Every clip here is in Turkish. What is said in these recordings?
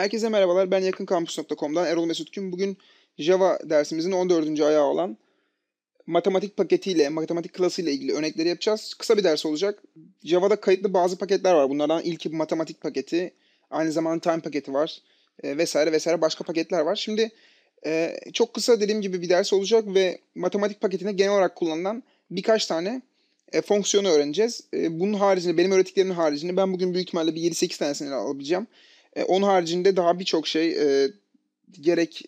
Herkese merhabalar. Ben yakınkampüs.com'dan Erol Mesut Gün. Bugün Java dersimizin 14. ayağı olan matematik paketiyle, matematik klasıyla ilgili örnekleri yapacağız. Kısa bir ders olacak. Java'da kayıtlı bazı paketler var. Bunlardan ilki matematik paketi, aynı zamanda time paketi var e, vesaire vesaire başka paketler var. Şimdi e, çok kısa dediğim gibi bir ders olacak ve matematik paketinde genel olarak kullanılan birkaç tane e, fonksiyonu öğreneceğiz. E, bunun haricinde, benim öğrettiklerimin haricinde ben bugün büyük ihtimalle bir 7-8 tanesini alabileceğim. E, onun haricinde daha birçok şey e, gerek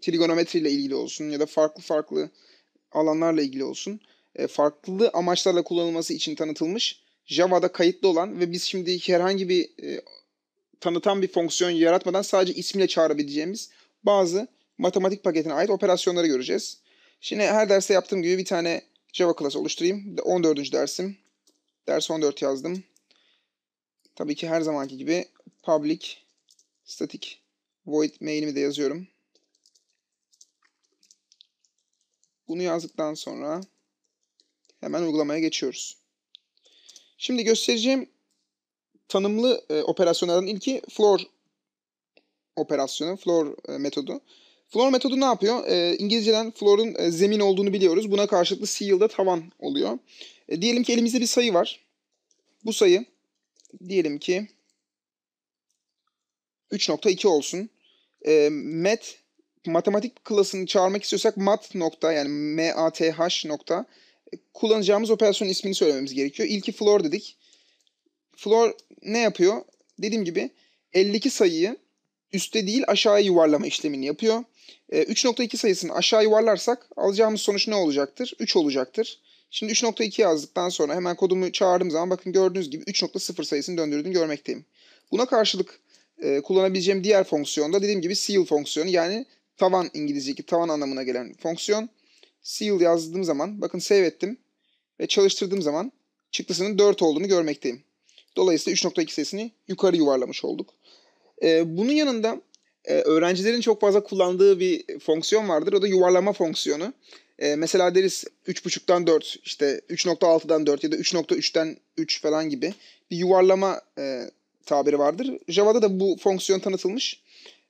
trigonometri ile ilgili olsun ya da farklı farklı alanlarla ilgili olsun e, farklı amaçlarla kullanılması için tanıtılmış Java'da kayıtlı olan ve biz şimdi herhangi bir e, tanıtan bir fonksiyon yaratmadan sadece ismiyle çağırabileceğimiz bazı matematik paketine ait operasyonları göreceğiz. Şimdi her derste yaptığım gibi bir tane Java class oluşturayım. 14. dersim. Ders 14 yazdım. Tabii ki her zamanki gibi public static void main'imi de yazıyorum. Bunu yazdıktan sonra hemen uygulamaya geçiyoruz. Şimdi göstereceğim tanımlı e, operasyonlardan ilki floor operasyonu, floor e, metodu. Floor metodu ne yapıyor? E, İngilizceden floor'un e, zemin olduğunu biliyoruz. Buna karşılıklı ceil'da tavan oluyor. E, diyelim ki elimizde bir sayı var. Bu sayı diyelim ki 3.2 olsun. E, met matematik klasını çağırmak istiyorsak mat nokta yani math nokta kullanacağımız operasyonun ismini söylememiz gerekiyor. İlki floor dedik. Floor ne yapıyor? Dediğim gibi 52 sayıyı üste değil aşağıya yuvarlama işlemini yapıyor. E, 3.2 sayısını aşağı yuvarlarsak alacağımız sonuç ne olacaktır? 3 olacaktır. Şimdi 3.2 yazdıktan sonra hemen kodumu çağırdığım zaman bakın gördüğünüz gibi 3.0 sayısını döndürdüğünü görmekteyim. Buna karşılık e, kullanabileceğim diğer fonksiyon da dediğim gibi seal fonksiyonu yani tavan İngilizce'deki tavan anlamına gelen fonksiyon. Seal yazdığım zaman bakın save ettim ve çalıştırdığım zaman çıktısının 4 olduğunu görmekteyim. Dolayısıyla 3.2 sayısını yukarı yuvarlamış olduk. E, bunun yanında e, öğrencilerin çok fazla kullandığı bir fonksiyon vardır. O da yuvarlama fonksiyonu. E, mesela deriz 3.5'tan 4, işte 3.6'dan 4 ya da 3.3'ten 3 falan gibi bir yuvarlama e, tabiri vardır. Java'da da bu fonksiyon tanıtılmış.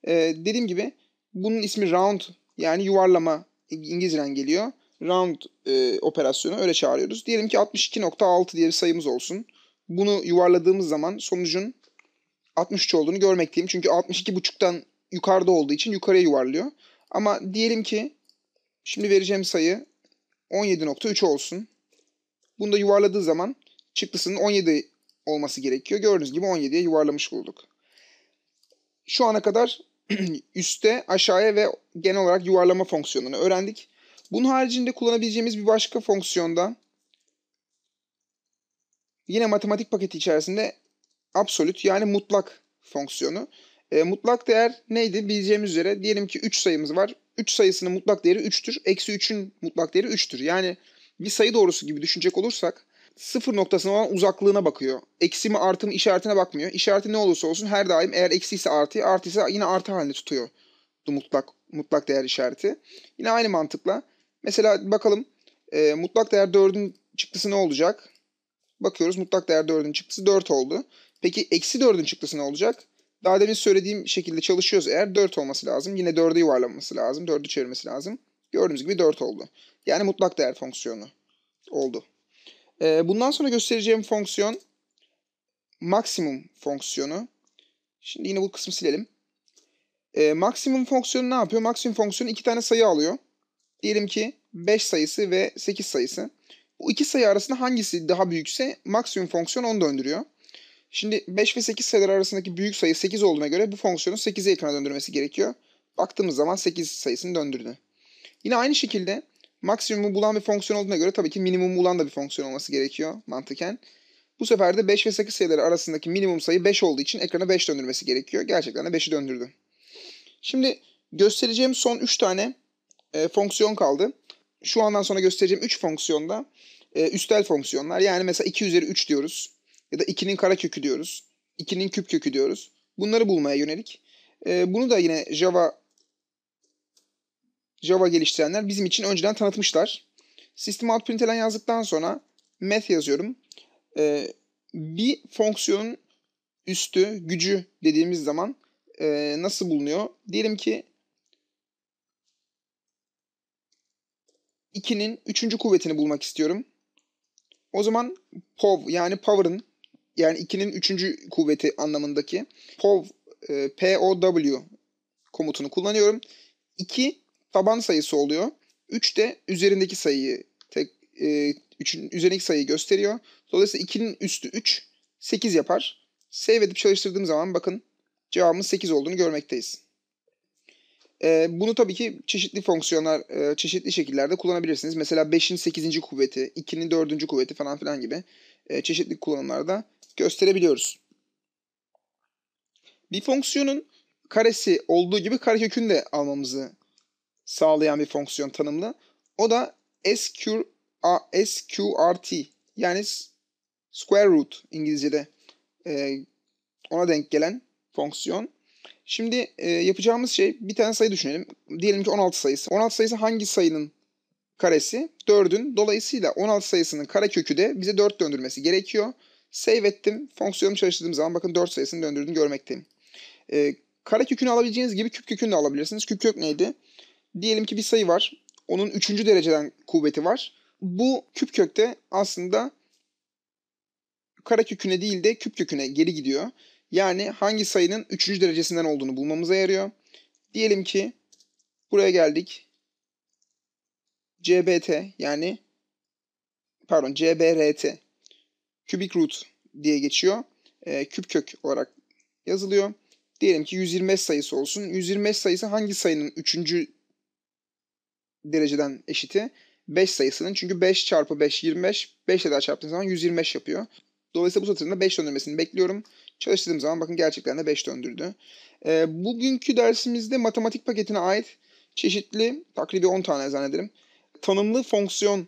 E, dediğim gibi bunun ismi round yani yuvarlama İngilizceden geliyor. Round e, operasyonu öyle çağırıyoruz. Diyelim ki 62.6 diye bir sayımız olsun. Bunu yuvarladığımız zaman sonucun 63 olduğunu görmekteyim. Çünkü 62.5'tan yukarıda olduğu için yukarıya yuvarlıyor. Ama diyelim ki şimdi vereceğim sayı 17.3 olsun. Bunu da yuvarladığı zaman çıktısının 17 olması gerekiyor. Gördüğünüz gibi 17'ye yuvarlamış bulduk. Şu ana kadar üste, aşağıya ve genel olarak yuvarlama fonksiyonunu öğrendik. Bunun haricinde kullanabileceğimiz bir başka fonksiyonda yine matematik paketi içerisinde absolute yani mutlak fonksiyonu. E, mutlak değer neydi? Bileceğimiz üzere diyelim ki 3 sayımız var. 3 sayısının mutlak değeri 3'tür. Eksi 3'ün mutlak değeri 3'tür. Yani bir sayı doğrusu gibi düşünecek olursak sıfır noktasına olan uzaklığına bakıyor. Eksi mi artı mı işaretine bakmıyor. İşareti ne olursa olsun her daim eğer eksi ise artı, artı ise yine artı halinde tutuyor. Mutlak, mutlak değer işareti. Yine aynı mantıkla. Mesela bakalım e, mutlak değer 4'ün çıktısı ne olacak? Bakıyoruz mutlak değer 4'ün çıktısı 4 oldu. Peki eksi 4'ün çıktısı ne olacak? Daha demin söylediğim şekilde çalışıyoruz eğer 4 olması lazım. Yine 4'e yuvarlanması lazım. 4'ü çevirmesi lazım. Gördüğünüz gibi 4 oldu. Yani mutlak değer fonksiyonu oldu. Ee, bundan sonra göstereceğim fonksiyon maksimum fonksiyonu. Şimdi yine bu kısmı silelim. Ee, maksimum fonksiyonu ne yapıyor? Maksimum fonksiyonu iki tane sayı alıyor. Diyelim ki 5 sayısı ve 8 sayısı. Bu iki sayı arasında hangisi daha büyükse maksimum fonksiyon onu döndürüyor. Şimdi 5 ve 8 sayılar arasındaki büyük sayı 8 olduğuna göre bu fonksiyonu 8'e ekrana döndürmesi gerekiyor. Baktığımız zaman 8 sayısını döndürdü. Yine aynı şekilde maksimumu bulan bir fonksiyon olduğuna göre tabii ki minimum bulan da bir fonksiyon olması gerekiyor mantıken. Bu sefer de 5 ve 8 sayıları arasındaki minimum sayı 5 olduğu için ekrana 5 döndürmesi gerekiyor. Gerçekten de 5'i döndürdü. Şimdi göstereceğim son 3 tane e, fonksiyon kaldı. Şu andan sonra göstereceğim 3 fonksiyonda e, üstel fonksiyonlar. Yani mesela 2 üzeri 3 diyoruz. Ya da 2'nin karekökü diyoruz. 2'nin küp kökü diyoruz. Bunları bulmaya yönelik. E, bunu da yine Java Java geliştirenler bizim için önceden tanıtmışlar. System out println yazdıktan sonra math yazıyorum. Ee, bir fonksiyonun üstü, gücü dediğimiz zaman e, nasıl bulunuyor? Diyelim ki 2'nin 3. kuvvetini bulmak istiyorum. O zaman POV yani power'ın yani 2'nin 3. kuvveti anlamındaki POV e, POW komutunu kullanıyorum. 2 taban sayısı oluyor. 3 de üzerindeki sayıyı tek e, 3'ün üzerindeki sayıyı gösteriyor. Dolayısıyla 2'nin üstü 3 8 yapar. Save edip çalıştırdığım zaman bakın cevabımın 8 olduğunu görmekteyiz. E, bunu tabii ki çeşitli fonksiyonlar, e, çeşitli şekillerde kullanabilirsiniz. Mesela 5'in 8. kuvveti, 2'nin 4. kuvveti falan filan gibi e, çeşitli kullanımlarda gösterebiliyoruz. Bir fonksiyonun karesi olduğu gibi karekökünü de almamızı sağlayan bir fonksiyon tanımlı. O da SQ, SQRT yani square root İngilizce'de e, ona denk gelen fonksiyon. Şimdi e, yapacağımız şey bir tane sayı düşünelim. Diyelim ki 16 sayısı. 16 sayısı hangi sayının karesi? 4'ün. Dolayısıyla 16 sayısının karekökü de bize 4 döndürmesi gerekiyor. Save ettim. Fonksiyonumu çalıştırdığım zaman bakın 4 sayısını döndürdüğünü görmekteyim. E, karekökünü alabileceğiniz gibi küp kökünü de alabilirsiniz. Küp kök neydi? Diyelim ki bir sayı var. Onun 3. dereceden kuvveti var. Bu küp kökte aslında kareköküne değil de küp köküne geri gidiyor. Yani hangi sayının 3. derecesinden olduğunu bulmamıza yarıyor. Diyelim ki buraya geldik. CBT yani pardon CBRT cubic root diye geçiyor. E, küp kök olarak yazılıyor. Diyelim ki 125 sayısı olsun. 125 sayısı hangi sayının 3. dereceden eşiti? 5 sayısının. Çünkü 5 çarpı 5 25. 5 ile daha çarptığın zaman 125 yapıyor. Dolayısıyla bu satırında 5 döndürmesini bekliyorum. Çalıştırdığım zaman bakın gerçekten de 5 döndürdü. E, bugünkü dersimizde matematik paketine ait çeşitli, takribi 10 tane zannederim, tanımlı fonksiyon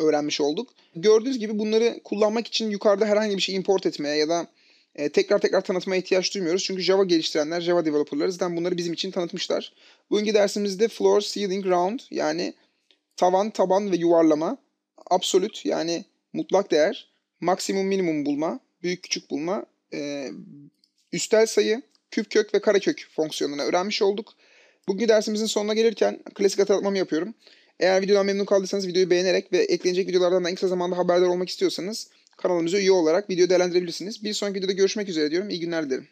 öğrenmiş olduk. Gördüğünüz gibi bunları kullanmak için yukarıda herhangi bir şey import etmeye ya da e, tekrar tekrar tanıtmaya ihtiyaç duymuyoruz. Çünkü Java geliştirenler, Java developerları zaten bunları bizim için tanıtmışlar. Bugünkü dersimizde floor, ceiling, round yani tavan, taban ve yuvarlama, absolute yani mutlak değer, maksimum minimum bulma, büyük küçük bulma, e, üstel sayı, küp kök ve karekök fonksiyonlarını öğrenmiş olduk. Bugünkü dersimizin sonuna gelirken klasik hatırlatmamı yapıyorum. Eğer videodan memnun kaldıysanız videoyu beğenerek ve eklenecek videolardan da en kısa zamanda haberdar olmak istiyorsanız kanalımıza üye olarak video değerlendirebilirsiniz. Bir sonraki videoda görüşmek üzere diyorum. İyi günler dilerim.